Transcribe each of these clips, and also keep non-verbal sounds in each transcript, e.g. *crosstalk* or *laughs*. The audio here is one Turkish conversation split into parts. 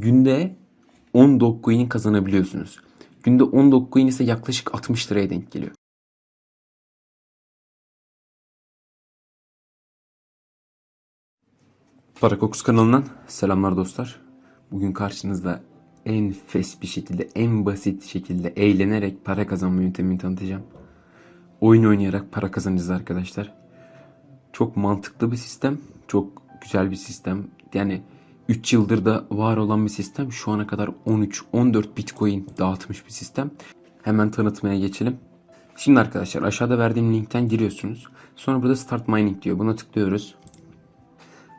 günde 10 Dogecoin kazanabiliyorsunuz. Günde 10 Dogecoin ise yaklaşık 60 liraya denk geliyor. Parakokus kanalından selamlar dostlar. Bugün karşınızda en fes bir şekilde, en basit şekilde eğlenerek para kazanma yöntemini tanıtacağım. Oyun oynayarak para kazanacağız arkadaşlar. Çok mantıklı bir sistem, çok güzel bir sistem. Yani 3 yıldır da var olan bir sistem. Şu ana kadar 13-14 Bitcoin dağıtmış bir sistem. Hemen tanıtmaya geçelim. Şimdi arkadaşlar aşağıda verdiğim linkten giriyorsunuz. Sonra burada Start Mining diyor. Buna tıklıyoruz.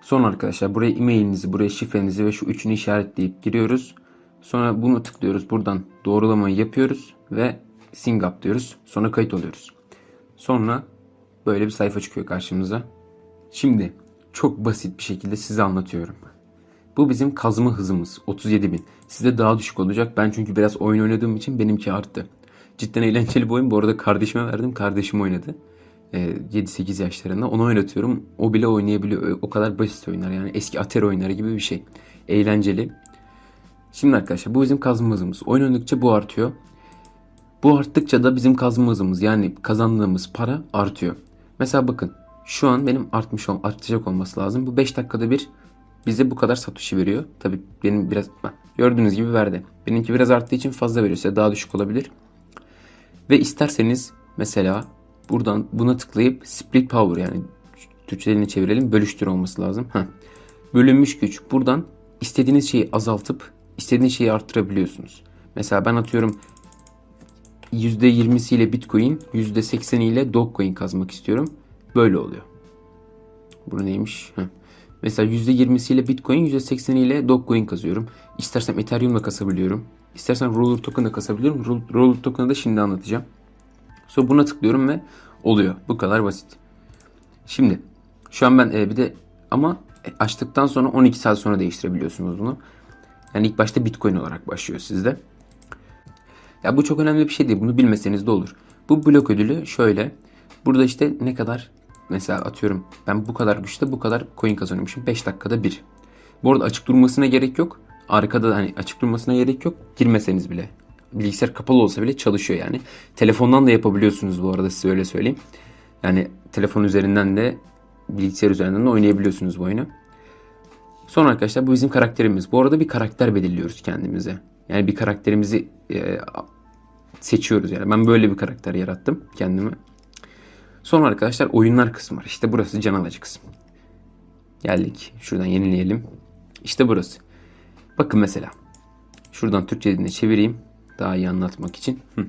Sonra arkadaşlar buraya e-mailinizi, buraya şifrenizi ve şu üçünü işaretleyip giriyoruz. Sonra bunu tıklıyoruz. Buradan doğrulamayı yapıyoruz ve Sign Up diyoruz. Sonra kayıt oluyoruz. Sonra böyle bir sayfa çıkıyor karşımıza. Şimdi çok basit bir şekilde size anlatıyorum. Bu bizim kazma hızımız 37.000. Sizde daha düşük olacak. Ben çünkü biraz oyun oynadığım için benimki arttı. Cidden eğlenceli bir oyun. Bu arada kardeşime verdim. Kardeşim oynadı. Ee, 7-8 yaşlarında. Onu oynatıyorum. O bile oynayabiliyor. O kadar basit oyunlar yani. Eski Atari oyunları gibi bir şey. Eğlenceli. Şimdi arkadaşlar bu bizim kazma hızımız. Oyun oynadıkça bu artıyor. Bu arttıkça da bizim kazma hızımız yani kazandığımız para artıyor. Mesela bakın şu an benim artmış ol, artacak olması lazım. Bu 5 dakikada bir bize bu kadar satoshi veriyor. Tabi benim biraz gördüğünüz gibi verdi. Benimki biraz arttığı için fazla veriyor. Size daha düşük olabilir. Ve isterseniz mesela buradan buna tıklayıp split power yani Türkçelerini çevirelim. Bölüştür olması lazım. Heh. Bölünmüş güç. Buradan istediğiniz şeyi azaltıp istediğiniz şeyi arttırabiliyorsunuz. Mesela ben atıyorum %20'siyle Bitcoin, %80'iyle Dogecoin kazmak istiyorum. Böyle oluyor. Bu neymiş? Heh. Mesela %20'siyle Bitcoin, %80'iyle Dogecoin kazıyorum. İstersem Ethereum'la kasabiliyorum. İstersen Roller Token'la kasabiliyorum. Roll- Roller Token'ı da şimdi anlatacağım. Sonra buna tıklıyorum ve oluyor. Bu kadar basit. Şimdi şu an ben e, bir de ama açtıktan sonra 12 saat sonra değiştirebiliyorsunuz bunu. Yani ilk başta Bitcoin olarak başlıyor sizde. Ya bu çok önemli bir şey değil. Bunu bilmeseniz de olur. Bu blok ödülü şöyle. Burada işte ne kadar mesela atıyorum ben bu kadar güçte bu kadar coin kazanıyormuşum. 5 dakikada bir. Bu arada açık durmasına gerek yok. Arkada da hani açık durmasına gerek yok. Girmeseniz bile. Bilgisayar kapalı olsa bile çalışıyor yani. Telefondan da yapabiliyorsunuz bu arada size öyle söyleyeyim. Yani telefon üzerinden de bilgisayar üzerinden de oynayabiliyorsunuz bu oyunu. Sonra arkadaşlar bu bizim karakterimiz. Bu arada bir karakter belirliyoruz kendimize. Yani bir karakterimizi e, seçiyoruz yani. Ben böyle bir karakter yarattım kendime. Sonra arkadaşlar oyunlar kısmı var. İşte burası can alıcı kısım. Geldik. Şuradan yenileyelim. İşte burası. Bakın mesela. Şuradan Türkçe diline çevireyim. Daha iyi anlatmak için. Hı.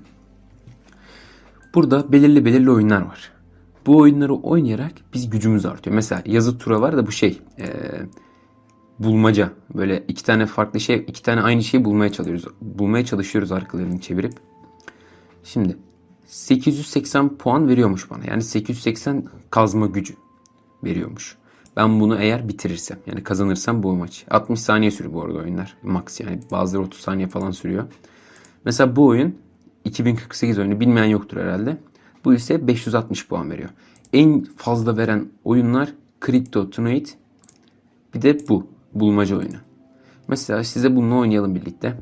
Burada belirli belirli oyunlar var. Bu oyunları oynayarak biz gücümüz artıyor. Mesela yazı tura var da bu şey. Eee bulmaca. Böyle iki tane farklı şey, iki tane aynı şeyi bulmaya çalışıyoruz. Bulmaya çalışıyoruz arkalarını çevirip. Şimdi 880 puan veriyormuş bana. Yani 880 kazma gücü veriyormuş. Ben bunu eğer bitirirsem yani kazanırsam bu maç. 60 saniye sürüyor bu arada oyunlar. Max yani bazıları 30 saniye falan sürüyor. Mesela bu oyun 2048 oyunu bilmeyen yoktur herhalde. Bu ise 560 puan veriyor. En fazla veren oyunlar Crypto Tonight bir de bu bulmaca oyunu. Mesela size bununla oynayalım birlikte.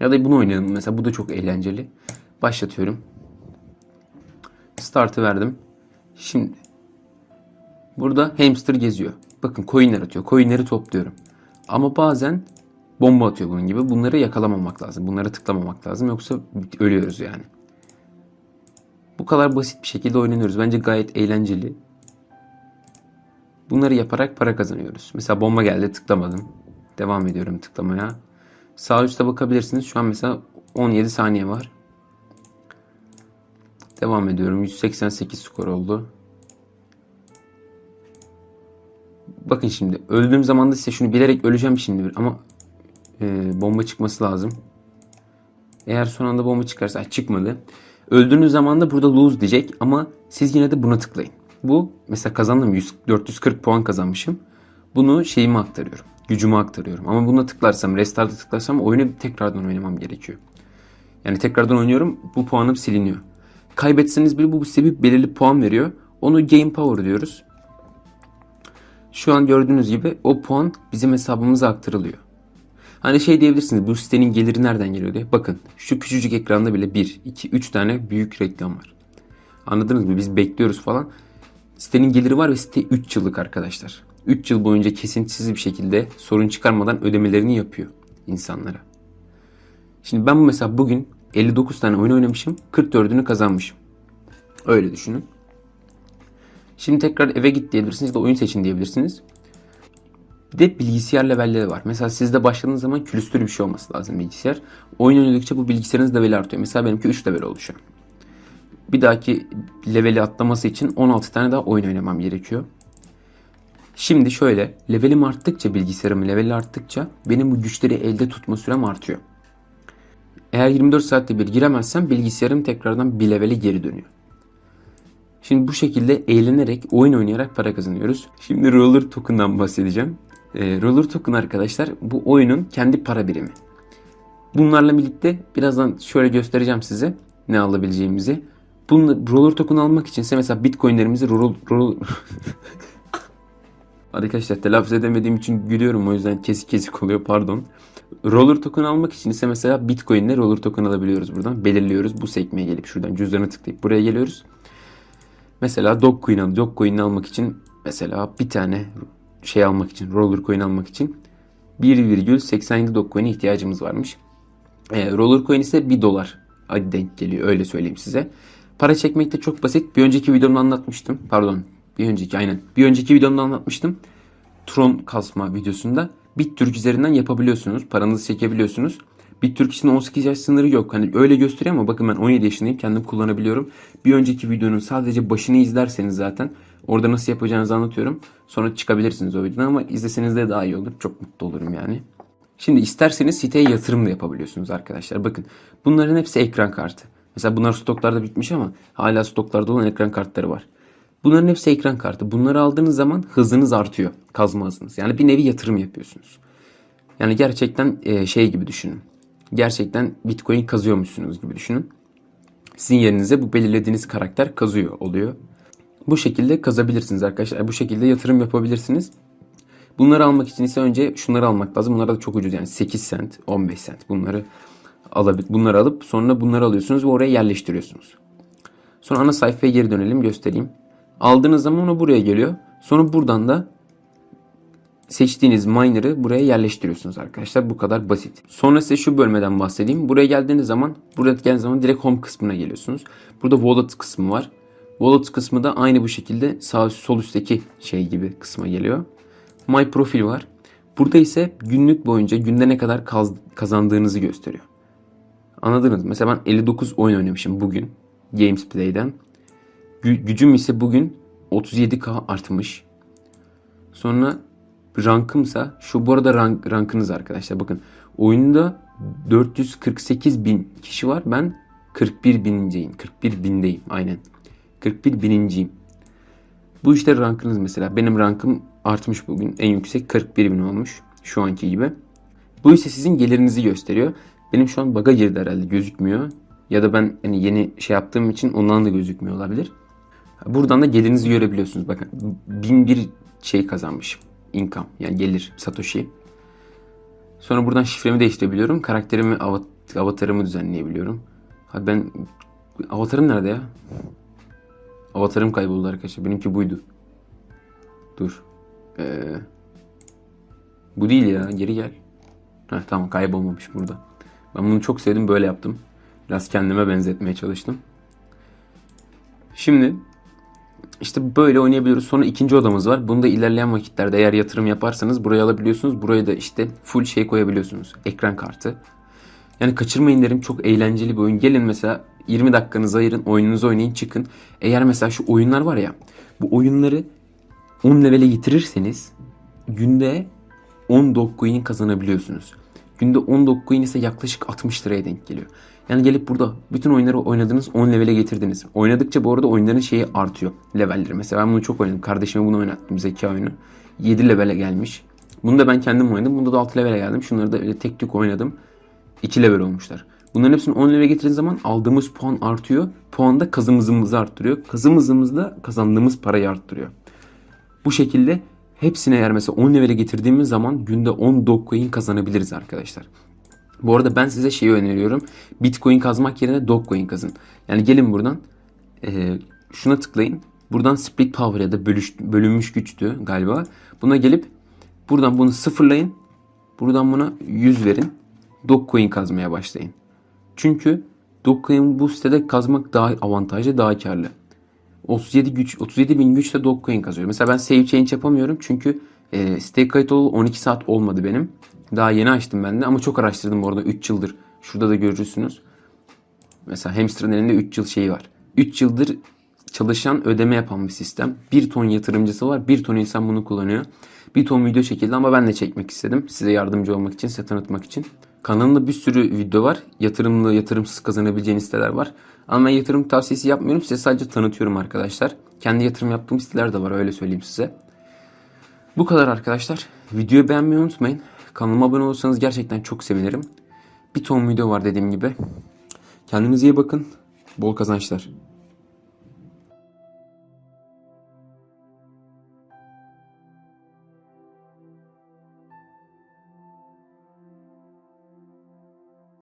Ya da bunu oynayalım. Mesela bu da çok eğlenceli. Başlatıyorum. Start'ı verdim. Şimdi burada hamster geziyor. Bakın coinler atıyor. Coinleri topluyorum. Ama bazen bomba atıyor bunun gibi. Bunları yakalamamak lazım. Bunları tıklamamak lazım. Yoksa ölüyoruz yani. Bu kadar basit bir şekilde oynanıyoruz. Bence gayet eğlenceli. Bunları yaparak para kazanıyoruz. Mesela bomba geldi tıklamadım. Devam ediyorum tıklamaya. Sağ üstte bakabilirsiniz. Şu an mesela 17 saniye var. Devam ediyorum. 188 skor oldu. Bakın şimdi öldüğüm zaman da size şunu bilerek öleceğim şimdi ama e, bomba çıkması lazım. Eğer son anda bomba çıkarsa çıkmadı. Öldüğünüz zaman da burada lose diyecek ama siz yine de buna tıklayın. Bu mesela kazandım 100, 440 puan kazanmışım. Bunu şeyime aktarıyorum. Gücüme aktarıyorum. Ama buna tıklarsam, restart'a tıklarsam oyunu tekrardan oynamam gerekiyor. Yani tekrardan oynuyorum. Bu puanım siliniyor. Kaybetseniz bile bu size bir belirli puan veriyor. Onu game power diyoruz. Şu an gördüğünüz gibi o puan bizim hesabımıza aktarılıyor. Hani şey diyebilirsiniz bu sitenin geliri nereden geliyor diye. Bakın şu küçücük ekranda bile 1, 2, 3 tane büyük reklam var. Anladınız mı? Biz bekliyoruz falan. Sitenin geliri var ve site 3 yıllık arkadaşlar. 3 yıl boyunca kesintisiz bir şekilde sorun çıkarmadan ödemelerini yapıyor insanlara. Şimdi ben mesela bugün 59 tane oyun oynamışım. 44'ünü kazanmışım. Öyle düşünün. Şimdi tekrar eve git diyebilirsiniz da oyun seçin diyebilirsiniz. Bir de bilgisayar levelleri var. Mesela sizde başladığınız zaman külüstür bir şey olması lazım bilgisayar. Oyun oynadıkça bu bilgisayarınız leveli artıyor. Mesela benimki 3 level oldu şu an. Bir dahaki leveli atlaması için 16 tane daha oyun oynamam gerekiyor. Şimdi şöyle levelim arttıkça bilgisayarımın leveli arttıkça benim bu güçleri elde tutma sürem artıyor. Eğer 24 saatte bir giremezsem bilgisayarım tekrardan bir levele geri dönüyor. Şimdi bu şekilde eğlenerek, oyun oynayarak para kazanıyoruz. Şimdi Roller Token'dan bahsedeceğim. Ee, Roller Token arkadaşlar bu oyunun kendi para birimi. Bunlarla birlikte birazdan şöyle göstereceğim size ne alabileceğimizi. Bunu Roller Token almak için ise mesela Bitcoin'lerimizi Roller... roller... *laughs* Arkadaşlar telaffuz edemediğim için gülüyorum o yüzden kesik kesik oluyor pardon. Roller token almak için ise mesela Bitcoin ile roller token alabiliyoruz buradan. Belirliyoruz bu sekmeye gelip şuradan cüzdanı tıklayıp buraya geliyoruz. Mesela Dogecoin al. Dogecoin'i almak için mesela bir tane şey almak için roller coin almak için 1,87 Dogecoin'e ihtiyacımız varmış. E, roller coin ise 1 dolar denk geliyor öyle söyleyeyim size. Para çekmek de çok basit. Bir önceki videomda anlatmıştım. Pardon. Bir önceki aynen. Bir önceki videomda anlatmıştım. Tron kasma videosunda BitTürk üzerinden yapabiliyorsunuz. Paranızı çekebiliyorsunuz. BitTürk için 18 yaş sınırı yok. Hani öyle gösteriyor ama bakın ben 17 yaşındayım. Kendim kullanabiliyorum. Bir önceki videonun sadece başını izlerseniz zaten orada nasıl yapacağınızı anlatıyorum. Sonra çıkabilirsiniz o videodan ama izleseniz de daha iyi olur. Çok mutlu olurum yani. Şimdi isterseniz siteye yatırım da yapabiliyorsunuz arkadaşlar. Bakın bunların hepsi ekran kartı. Mesela bunlar stoklarda bitmiş ama hala stoklarda olan ekran kartları var. Bunların hepsi ekran kartı. Bunları aldığınız zaman hızınız artıyor. Kazma hızınız. Yani bir nevi yatırım yapıyorsunuz. Yani gerçekten e, şey gibi düşünün. Gerçekten Bitcoin kazıyormuşsunuz gibi düşünün. Sizin yerinize bu belirlediğiniz karakter kazıyor oluyor. Bu şekilde kazabilirsiniz arkadaşlar. Bu şekilde yatırım yapabilirsiniz. Bunları almak için ise önce şunları almak lazım. Bunlar da çok ucuz yani 8 cent, 15 cent. Bunları alabilir. Bunları alıp sonra bunları alıyorsunuz ve oraya yerleştiriyorsunuz. Sonra ana sayfaya geri dönelim göstereyim. Aldığınız zaman o buraya geliyor. Sonra buradan da seçtiğiniz miner'ı buraya yerleştiriyorsunuz arkadaşlar. Bu kadar basit. Sonra size şu bölmeden bahsedeyim. Buraya geldiğiniz zaman, buraya geldiğiniz zaman direkt home kısmına geliyorsunuz. Burada wallet kısmı var. Wallet kısmı da aynı bu şekilde sağ sol üstteki şey gibi kısma geliyor. My profil var. Burada ise günlük boyunca günde ne kadar kaz- kazandığınızı gösteriyor. Anladınız mı? Mesela ben 59 oyun oynamışım bugün. Games Play'den. Gü- gücüm ise bugün 37k artmış. Sonra rankımsa şu bu arada rank, rankınız arkadaşlar bakın. Oyunda 448 bin kişi var. Ben 41 bininciyim 41 bindeyim aynen. 41 bininciyim. Bu işte rankınız mesela. Benim rankım artmış bugün. En yüksek 41 bin olmuş şu anki gibi. Bu ise sizin gelirinizi gösteriyor. Benim şu an baga girdi herhalde. Gözükmüyor. Ya da ben hani yeni şey yaptığım için ondan da gözükmüyor olabilir buradan da gelirinizi görebiliyorsunuz bakın 1001 şey kazanmışım income yani gelir Satoshi. Sonra buradan şifremi değiştirebiliyorum. Karakterimi, avat- avatarımı düzenleyebiliyorum. Ha ben avatarım nerede ya? Avatarım kayboldu arkadaşlar. Benimki buydu. Dur. Ee, bu değil ya. Geri gel. Heh, tamam kaybolmamış burada. Ben bunu çok sevdim. Böyle yaptım. Biraz kendime benzetmeye çalıştım. Şimdi işte böyle oynayabiliyoruz. Sonra ikinci odamız var. Bunu da ilerleyen vakitlerde eğer yatırım yaparsanız buraya alabiliyorsunuz. Buraya da işte full şey koyabiliyorsunuz. Ekran kartı. Yani kaçırmayın derim. Çok eğlenceli bir oyun. Gelin mesela 20 dakikanızı ayırın. Oyununuzu oynayın çıkın. Eğer mesela şu oyunlar var ya. Bu oyunları 10 levele getirirseniz günde 10 Dogecoin kazanabiliyorsunuz. Günde 10 Dogecoin ise yaklaşık 60 liraya denk geliyor. Yani gelip burada bütün oyunları oynadınız 10 levele getirdiniz. Oynadıkça bu arada oyunların şeyi artıyor. Levelleri. Mesela ben bunu çok oynadım. Kardeşime bunu oynattım. Zeka oyunu. 7 levele gelmiş. Bunu da ben kendim oynadım. Bunda da 6 levele geldim. Şunları da öyle tek tük oynadım. 2 level olmuşlar. Bunların hepsini 10 levele getirdiğiniz zaman aldığımız puan artıyor. Puan da kazım hızımızı arttırıyor. Kazım hızımız da kazandığımız parayı arttırıyor. Bu şekilde Hepsine eğer mesela 10 levele getirdiğimiz zaman günde 10 Dogecoin kazanabiliriz arkadaşlar. Bu arada ben size şeyi öneriyorum. Bitcoin kazmak yerine Dogecoin kazın. Yani gelin buradan e, şuna tıklayın. Buradan split power ya da bölüş, bölünmüş güçtü galiba. Buna gelip buradan bunu sıfırlayın. Buradan buna 100 verin. Dogecoin kazmaya başlayın. Çünkü Dogecoin bu sitede kazmak daha avantajlı, daha karlı. 37 güç 37 bin güçle Dogecoin kazıyorum. Mesela ben save change yapamıyorum çünkü e, stake kayıt olalı 12 saat olmadı benim. Daha yeni açtım ben de ama çok araştırdım bu arada 3 yıldır. Şurada da görürsünüz. Mesela Hamster'ın elinde 3 yıl şeyi var. 3 yıldır çalışan ödeme yapan bir sistem. 1 ton yatırımcısı var. 1 ton insan bunu kullanıyor. 1 ton video çekildi ama ben de çekmek istedim. Size yardımcı olmak için, size tanıtmak için. Kanalımda bir sürü video var. Yatırımlı, yatırımsız kazanabileceğiniz siteler var. Ama ben yatırım tavsiyesi yapmıyorum. Size sadece tanıtıyorum arkadaşlar. Kendi yatırım yaptığım siteler de var öyle söyleyeyim size. Bu kadar arkadaşlar. Videoyu beğenmeyi unutmayın. Kanalıma abone olursanız gerçekten çok sevinirim. Bir ton video var dediğim gibi. Kendinize iyi bakın. Bol kazançlar.